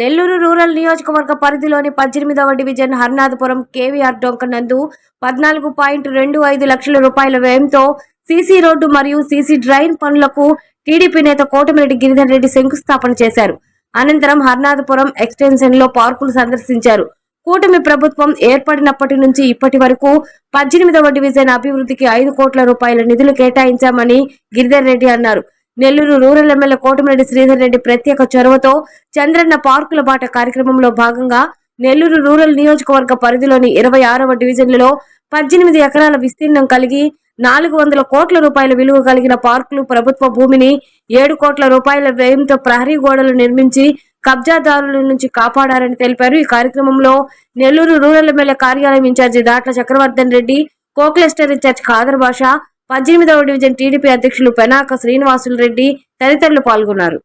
Nellore rural నియోజకవర్గ పరిధిలోని పద్దెనిమిదవ డివిజన్ హర్నాథపురం కేవీఆర్ డొంక నందు పద్నాలుగు పాయింట్ రెండు ఐదు లక్షల రూపాయల వ్యయంతో సీసీ రోడ్డు మరియు సీసీ డ్రైన్ పనులకు టీడీపీ నేత కోటమిరెడ్డి గిరిధర్ రెడ్డి శంకుస్థాపన చేశారు. అనంతరం హర్నాథపురం ఎక్స్టెన్షన్లో పార్కులు సందర్శించారు. కూటమి ప్రభుత్వం ఏర్పడినప్పటి నుంచి ఇప్పటి వరకు పద్దెనిమిదవ డివిజన్ అభివృద్ధికి ఐదు కోట్ల రూపాయల నిధులు కేటాయించామని గిరిధర్ రెడ్డి అన్నారు. నెల్లూరు రూరల్ ఎమ్మెల్యే కోటమిరెడ్డి శ్రీధర్ రెడ్డి ప్రత్యేక చొరవతో చంద్రన్న పార్కుల బాట కార్యక్రమంలో భాగంగా నెల్లూరు రూరల్ నియోజకవర్గ పరిధిలోని ఇరవై ఆరవ డివిజన్లలో పద్దెనిమిది ఎకరాల విస్తీర్ణం కలిగి నాలుగు వందల కోట్ల రూపాయల విలువ కలిగిన పార్కులు ప్రభుత్వ భూమిని ఏడు కోట్ల రూపాయల వ్యయంతో ప్రహరీ గోడలు నిర్మించి కబ్జాదారుల నుంచి కాపాడారని తెలిపారు. ఈ కార్యక్రమంలో నెల్లూరు రూరల్ ఎమ్మెల్యే కార్యాలయం ఇన్ఛార్జి దాట్ల చక్రవర్ధన్ రెడ్డి కోక్లెస్టర్ ఇన్ఛార్జ్ ఖాదర్ భాష పద్దెనిమిదవ డివిజన్ టీడీపీ అధ్యక్షులు పెనాక శ్రీనివాసులు రెడ్డి తదితరులు పాల్గొన్నారు.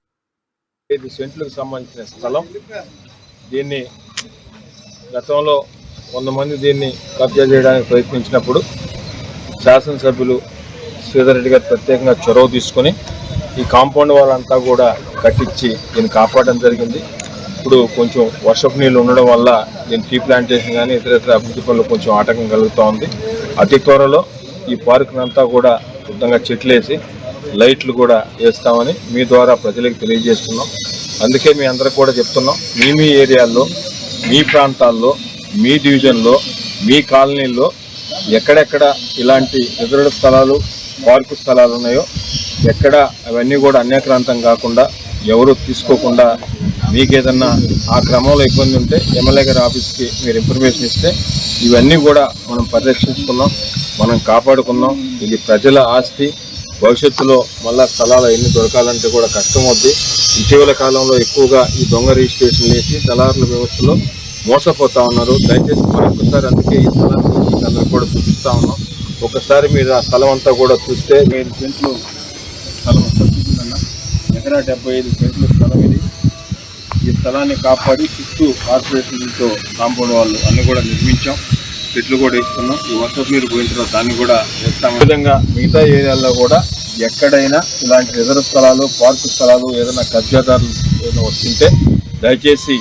ఐదు సెంట్లకు సంబంధించిన స్థలం. దీన్ని గతంలో వంద మంది దీన్ని కబ్జా చేయడానికి ప్రయత్నించినప్పుడు శాసనసభ్యులు శ్రీధర్ రెడ్డి గారు ప్రత్యేకంగా చొరవ తీసుకొని ఈ కాంపౌండ్ వాళ్ళంతా కూడా కట్టించి దీన్ని కాపాడడం జరిగింది. ఇప్పుడు కొంచెం వర్షపు నీళ్ళు ఉండడం వల్ల దీని టీ ప్లాంటేషన్ కానీ ఇతర ఇతర అభివృద్ధి పనులు కొంచెం ఆటంకం కలుగుతూ ఉంది. అతి త్వరలో ఈ పార్కునంతా కూడా శుద్ధంగా చెట్లేసి లైట్లు కూడా వేస్తామని మీ ద్వారా ప్రజలకు తెలియజేస్తున్నాం. అందుకే మీ అందరికి కూడా చెప్తున్నాం. మీ మీ ఏరియాల్లో మీ ప్రాంతాల్లో మీ డివిజన్లో మీ కాలనీల్లో ఎక్కడెక్కడ ఇలాంటి ఎదురుడు స్థలాలు పార్కు స్థలాలు ఉన్నాయో ఎక్కడ అవన్నీ కూడా అన్యాక్రాంతం కాకుండా ఎవరు తీసుకోకుండా మీకు ఏదన్నా ఆ క్రమంలో ఇబ్బంది ఉంటే ఎమ్మెల్యే గారి ఆఫీస్కి మీరు ఇన్ఫర్మేషన్ ఇస్తే ఇవన్నీ కూడా మనం పరిరక్షించుకున్నాం. మనం కాపాడుకున్నాం ఇది ప్రజల ఆస్తి. భవిష్యత్తులో మళ్ళా స్థలాలు ఎన్ని దొరకాలంటే కూడా కష్టం అవుద్ది ఇటీవల కాలంలో ఎక్కువగా ఈ దొంగ రిజిస్ట్రేషన్ చేసి దళారుల వ్యవస్థలో మోసపోతా ఉన్నారు. దయచేసి మరొకసారి అందుకే ఈ స్థలం అందరూ కూడా చూపిస్తా ఉన్నాం. ఒకసారి మీరు ఆ స్థలం అంతా కూడా చూస్తే మీరు సెంట్లు స్థలం చూపిందన్న ఎకరా డెబ్బై ఐదు సెంట్లు స్థలం ఇది. ఈ స్థలాన్ని కాపాడి చుట్టూ కార్పొరేషన్తో కాంపౌండ్ వాళ్ళు అన్నీ కూడా నిర్మించాం. చెట్లు కూడా ఇస్తున్నాం. ఈ వర్షపు నీరు పోయిన తర్వాత దాన్ని కూడా వేస్తాం విధంగా మిగతా ఏరియాల్లో కూడా ఎక్కడైనా ఇలాంటి రిజర్వ్ స్థలాలు పార్కు స్థలాలు ఏదైనా కబ్జాదారులు ఏదైనా వస్తుంటే దయచేసి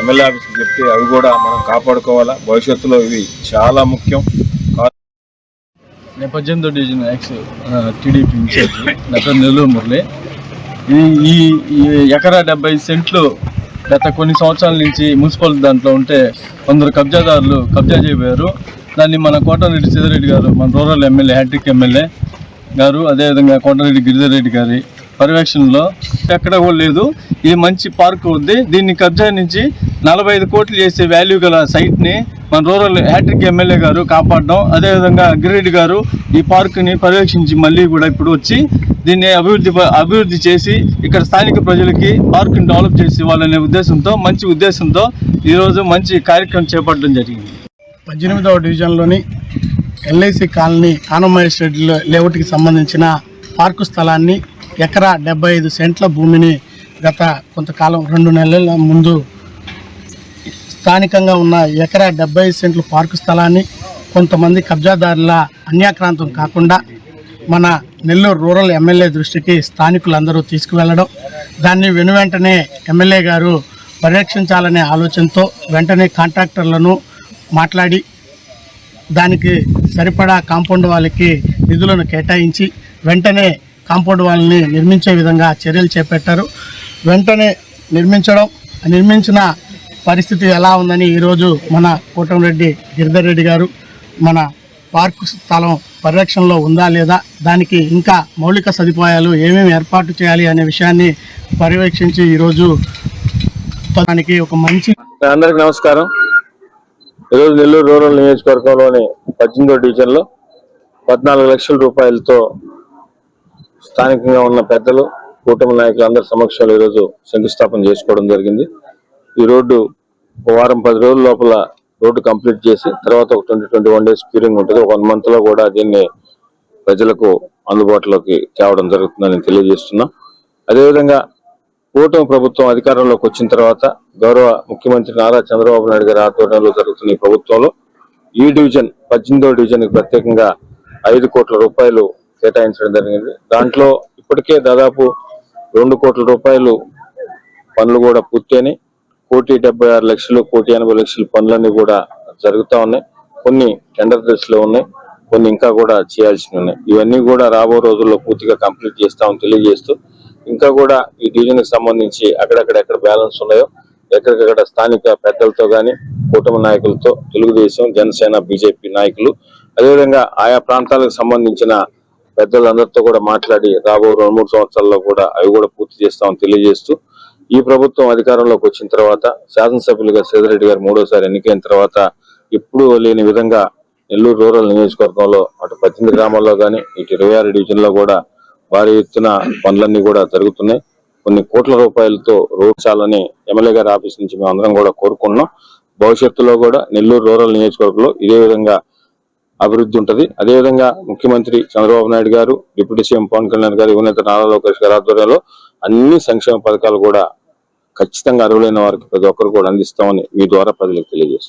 ఎమ్మెల్యే ఆఫీస్కి చెప్తే అవి కూడా మనం కాపాడుకోవాలా. భవిష్యత్తులో ఇవి చాలా ముఖ్యం. పద్దెనిమిదో division ex TDP incharge Nellore Murali. ఈ ఈ ఈ ఎకరా డెబ్బై సెంట్లు గత కొన్ని సంవత్సరాల నుంచి మున్సిపల్ దాంట్లో ఉంటే కొందరు కబ్జాదారులు కబ్జా చేయబోయారు. దాన్ని మన కోటారెడ్డి సీతారెడ్డి గారు మన రూరల్ ఎమ్మెల్యే హ్యాట్రిక్ ఎమ్మెల్యే గారు అదేవిధంగా కోటారెడ్డి గిరిధర్ రెడ్డి గారి పర్యవేక్షణలో ఎక్కడ కూడా లేదు. ఇది మంచి పార్క్ ఉంది దీన్ని కబ్జా నుంచి నలభై ఐదు కోట్లు చేసే వాల్యూ గల సైట్ని మన రూరల్ హ్యాట్రిక్ ఎమ్మెల్యే గారు కాపాడడం అదేవిధంగా అగ్రిరెడ్డి గారు ఈ పార్కుని పర్యవేక్షించి మళ్ళీ కూడా ఇప్పుడు వచ్చి దీన్ని అభివృద్ధి అభివృద్ధి చేసి ఇక్కడ స్థానిక ప్రజలకి పార్కుని డెవలప్ చేసి వాళ్ళనే ఉద్దేశంతో మంచి ఉద్దేశంతో ఈరోజు మంచి కార్యక్రమం చేపట్టడం జరిగింది. పద్దెనిమిదవ డివిజన్లోని ఎల్ఐసి కాలనీ ఆనమహేష్ లేఅవుట్కి సంబంధించిన పార్కు స్థలాన్ని ఎకరా డెబ్బై ఐదు సెంట్ల భూమిని గత కొంతకాలం రెండు నెలల ముందు స్థానికంగా ఉన్న ఎకరా డెబ్బై ఐదు సెంట్ల పార్కు స్థలాన్ని కొంతమంది కబ్జాదారుల అన్యాక్రాంతం కాకుండా మన నెల్లూరు రూరల్ ఎమ్మెల్యే దృష్టికి స్థానికులందరూ తీసుకువెళ్ళడం దాన్ని వెను వెంటనే ఎమ్మెల్యే గారు పరిరక్షించాలనే ఆలోచనతో వెంటనే కాంట్రాక్టర్లను మాట్లాడి దానికి సరిపడా కాంపౌండ్ వాళ్ళకి నిధులను కేటాయించి వెంటనే కాంపౌండ్ వాళ్ళని నిర్మించే విధంగా చర్యలు చేపట్టారు. వెంటనే నిర్మించడం నిర్మించిన పరిస్థితి ఎలా ఉందని ఈరోజు మన కోటంరెడ్డి గిరిధర్ రెడ్డి గారు మన పార్కు స్థలం పరిరక్షణలో ఉందా లేదా దానికి ఇంకా మౌలిక సదుపాయాలు ఏమేమి ఏర్పాటు చేయాలి అనే విషయాన్ని పర్యవేక్షించి ఈరోజు దానికి ఒక మంచి అందరికి నమస్కారం. ఈరోజు నెల్లూరు రూరల్ నియోజకవర్గంలోని పద్దెనిమిదో డివిజన్లో పద్నాలుగు లక్షల రూపాయలతో స్థానికంగా ఉన్న పెద్దలు కూటమి నాయకులు అందరి సమక్షంలో ఈరోజు శంకుస్థాపన చేసుకోవడం జరిగింది. ఈ రోడ్డు ఒక వారం పది రోజుల లోపల రోడ్డు కంప్లీట్ చేసి తర్వాత ఒక twenty twenty one days curing ఉంటుంది. ఒక వన్ మంత్లో కూడా దీన్ని ప్రజలకు అందుబాటులోకి తేవడం జరుగుతుందని తెలియజేస్తున్నాం. అదేవిధంగా కూటమి ప్రభుత్వం అధికారంలోకి వచ్చిన తర్వాత గౌరవ ముఖ్యమంత్రి నారా చంద్రబాబు నాయుడు గారి ఆధ్వర్యంలో జరుగుతున్న ఈ ప్రభుత్వంలో ఈ డివిజన్ పద్దెనిమిదో డివిజన్కి ప్రత్యేకంగా ఐదు కోట్ల రూపాయలు కేటాయించడం జరిగింది. దాంట్లో ఇప్పటికే దాదాపు రెండు కోట్ల రూపాయలు పనులు కూడా పూర్తయినాయి. కోటి డెబ్బై ఆరు లక్షలు కోటి ఎనభై లక్షల పనులన్నీ కూడా జరుగుతూ ఉన్నాయి. కొన్ని టెండర్ దశలో ఉన్నాయి కొన్ని ఇంకా కూడా చేయాల్సి ఉన్నాయి. ఇవన్నీ కూడా రాబో రోజుల్లో పూర్తిగా కంప్లీట్ చేస్తామని తెలియజేస్తూ ఇంకా కూడా ఈ డివిజన్ సంబంధించి అక్కడక్కడ ఎక్కడ బ్యాలెన్స్ ఉన్నాయో ఎక్కడికక్కడ స్థానిక పెద్దలతో కానీ కూటమి నాయకులతో తెలుగుదేశం జనసేన బీజేపీ నాయకులు అదేవిధంగా ఆయా ప్రాంతాలకు సంబంధించిన పెద్దలందరితో కూడా మాట్లాడి రాబో రెండు మూడు సంవత్సరాల్లో కూడా అవి కూడా పూర్తి చేస్తామని తెలియజేస్తూ ఈ ప్రభుత్వం అధికారంలోకి వచ్చిన తర్వాత శాసనసభ్యులుగా సేదరెడ్డి గారు మూడోసారి ఎన్నికైన తర్వాత ఎప్పుడూ లేని విధంగా నెల్లూరు రూరల్ నియోజకవర్గంలో అటు పద్దెనిమిది గ్రామాల్లో కానీ ఇటు ఇరవై ఆరు డివిజన్లో కూడా భారీ ఎత్తున పనులన్నీ కూడా జరుగుతున్నాయి. కొన్ని కోట్ల రూపాయలతో రోడ్ చాలని ఎమ్మెల్యే గారి ఆఫీస్ నుంచి మేము అందరం కూడా కోరుకుంటున్నాం. భవిష్యత్తులో కూడా నెల్లూరు రూరల్ నియోజకవర్గంలో ఇదే విధంగా అభివృద్ధి ఉంటది. అదేవిధంగా ముఖ్యమంత్రి చంద్రబాబు నాయుడు గారు డిప్యూటీ సీఎం పవన్ కళ్యాణ్ గారు యువనేత నారా లోకేష్ గారి ఆధ్వర్యంలో అన్ని సంక్షేమ పథకాలు కూడా ఖచ్చితంగా అర్హులైన వారికి ప్రతి ఒక్కరు కూడా అందిస్తామని మీ ద్వారా ప్రజలకు తెలియజేస్తాం